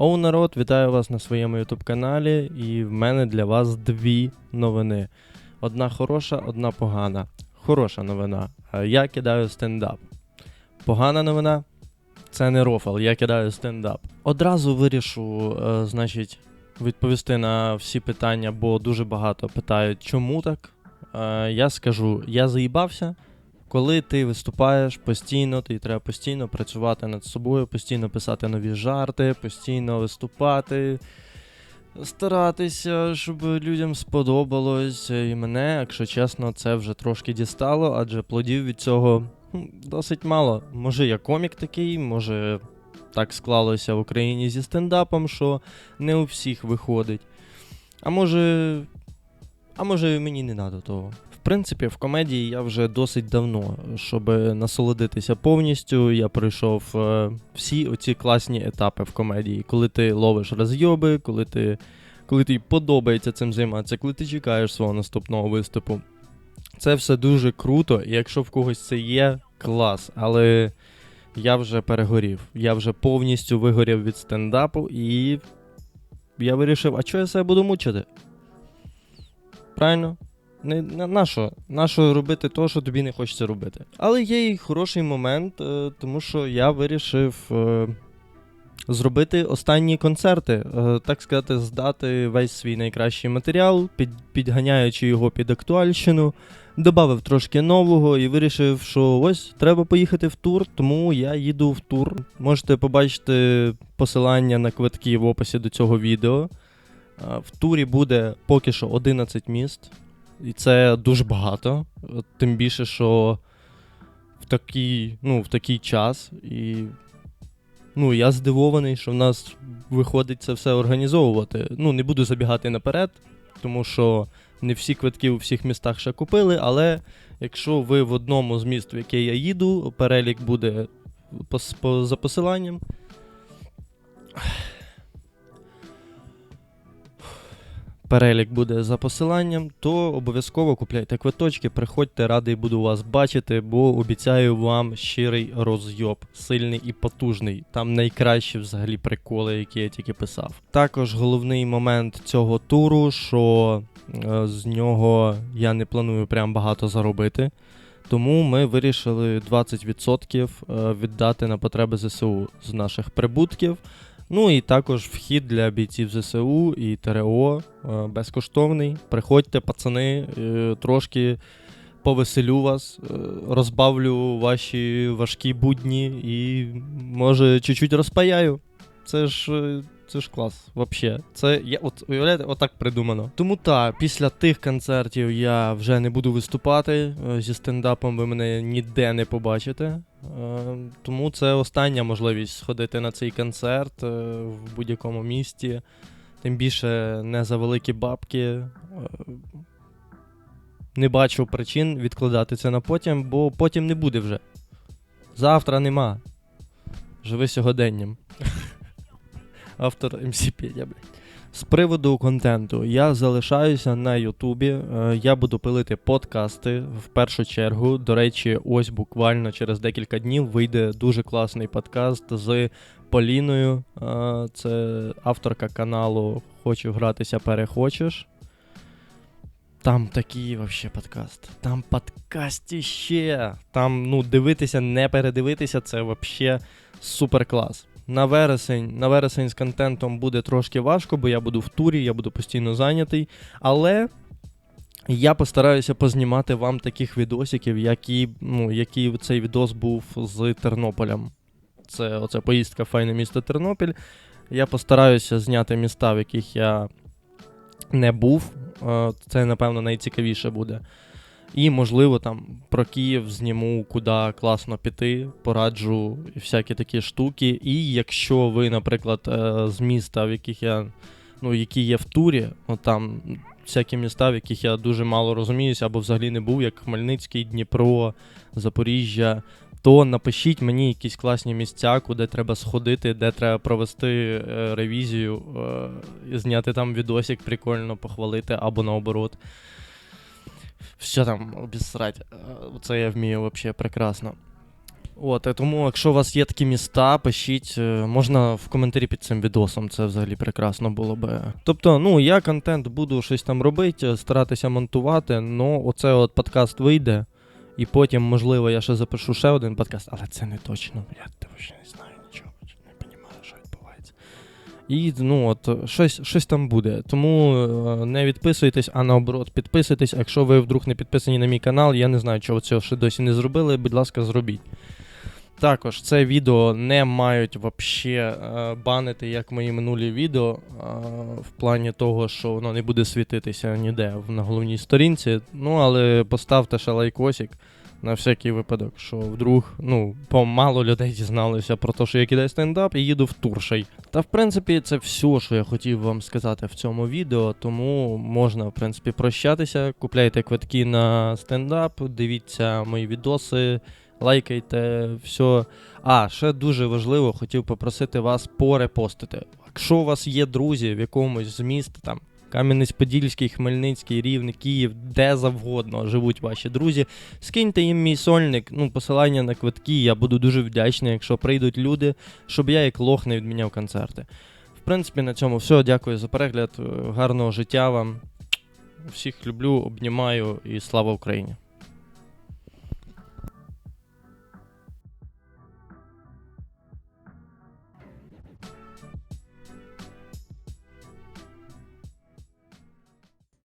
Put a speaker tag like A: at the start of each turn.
A: Оу, народ, вітаю вас на своєму ютуб каналі, і в мене для вас дві новини. Одна хороша, одна погана. Хороша новина. Е, Я кидаю стендап. Погана новина це не рофл, я кидаю стендап. Одразу вирішу, е, значить, відповісти на всі питання, бо дуже багато питають, чому так. Е, Я скажу, я заїбався. Коли ти виступаєш постійно, тобі треба постійно працювати над собою, постійно писати нові жарти, постійно виступати, старатися, щоб людям сподобалось. І мене, якщо чесно, це вже трошки дістало, адже плодів від цього досить мало. Може, я комік такий, може так склалося в Україні зі стендапом, що не у всіх виходить. А може. А може мені не треба того. Принципі, в комедії я вже досить давно, щоб насолодитися повністю. Я пройшов е, всі оці класні етапи в комедії, коли ти ловиш розйоби, коли ти. Коли тобі подобається цим займатися, коли ти чекаєш свого наступного виступу. Це все дуже круто, і якщо в когось це є, клас. Але я вже перегорів. Я вже повністю вигорів від стендапу, і я вирішив, а чого я себе буду мучити? Правильно? Не, на, що? На що робити те, що тобі не хочеться робити. Але є і хороший момент, е, тому що я вирішив е, зробити останні концерти, е, так сказати, здати весь свій найкращий матеріал, під, підганяючи його під актуальщину. Добавив трошки нового і вирішив, що ось треба поїхати в тур, тому я їду в тур. Можете побачити посилання на квитки в описі до цього відео. В турі буде поки що 11 міст, і це дуже багато. Тим більше, що в такий, ну, в такий час. І ну, я здивований, що в нас виходить це все організовувати. Ну, не буду забігати наперед, тому що не всі квитки у всіх містах ще купили, але якщо ви в одному з міст, в яке я їду, перелік буде по, по, за посиланням. Перелік буде за посиланням, то обов'язково купляйте квиточки, приходьте, радий буду вас бачити, бо обіцяю вам щирий розйоб, сильний і потужний. Там найкращі взагалі приколи, які я тільки писав. Також головний момент цього туру, що е, з нього я не планую прям багато заробити. Тому ми вирішили 20% е, віддати на потреби ЗСУ з наших прибутків. Ну і також вхід для бійців ЗСУ і ТРО е, безкоштовний. Приходьте, пацани, е, трошки повеселю вас, е, розбавлю ваші важкі будні і, може, чуть-чуть розпаяю. Це ж. Це ж клас, вообще. Це я от уявляєте, отак придумано. Тому так, після тих концертів я вже не буду виступати. е, Зі стендапом ви мене ніде не побачите. Е, Тому це остання можливість сходити на цей концерт е, в будь-якому місті. Тим більше не за великі бабки. Не бачу причин відкладати це на потім, бо потім не буде вже. Завтра нема. Живи сьогоденням. Автор МС блядь. З приводу контенту, я залишаюся на Ютубі. е, Я буду пилити подкасти в першу чергу. До речі, ось буквально через декілька днів вийде дуже класний подкаст з Поліною. Е, Це авторка каналу Хочу гратися, перехочеш. Там такий вообще подкаст. Там подкастіще. Там, ну, дивитися, не передивитися, це вообще супер клас. На вересень, на вересень з контентом буде трошки важко, бо я буду в турі, я буду постійно зайнятий. Але я постараюся познімати вам таких відосиків, які, ну, який цей відос був з Тернополем. Це оце поїздка файне місто Тернопіль. Я постараюся зняти міста, в яких я не був. Е, Це, напевно, найцікавіше буде. І, можливо, там про Київ зніму, куди класно піти, пораджу всякі такі штуки. І якщо ви, наприклад, е, з міста, в яких я, ну, які є в турі, от там всякі міста, в яких я дуже мало розуміюся, або взагалі не був, як Хмельницький, Дніпро, Запоріжжя, то напишіть мені якісь класні місця, куди треба сходити, де треба провести е, ревізію, е, зняти там відосик, прикольно похвалити, або наоборот. Все там обісрать. Це я вмію взагалі прекрасно. От, тому, якщо у вас є такі міста, пишіть, можна в коментарі під цим відосом, це взагалі прекрасно було би. Тобто, ну, я контент буду щось там робити, старатися монтувати, але оце от подкаст вийде, і потім, можливо, я ще запишу ще один подкаст, але це не точно. Я ще не знаю нічого, не розумію, що відбувається. І ну, от, щось, щось там буде. Тому е, не відписуйтесь, а наоборот, підписуйтесь. Якщо ви вдруг не підписані на мій канал, я не знаю, чого цього ще досі не зробили. Будь ласка, зробіть. Також це відео не мають вообще е, банити, як мої минулі відео, е, в плані того, що воно не буде світитися ніде на головній сторінці. Ну, але поставте ще лайкосик на всякий випадок, що вдруг ну, помало людей дізналися про те, що я кидаю стендап і їду в Туршей. Та в принципі це все, що я хотів вам сказати в цьому відео, тому можна, в принципі, прощатися. Купляйте квитки на стендап, дивіться мої відоси лайкайте, все. А, ще дуже важливо, хотів попросити вас порепостити. Якщо у вас є друзі в якомусь з міст, там Кам'янець-Подільський, Хмельницький, Рівне, Київ, де завгодно живуть ваші друзі, скиньте їм мій сольник, ну, посилання на квитки. Я буду дуже вдячний, якщо прийдуть люди, щоб я як лох не відміняв концерти. В принципі, на цьому все. Дякую за перегляд. е, Гарного життя вам. Всіх люблю, обнімаю і слава Україні!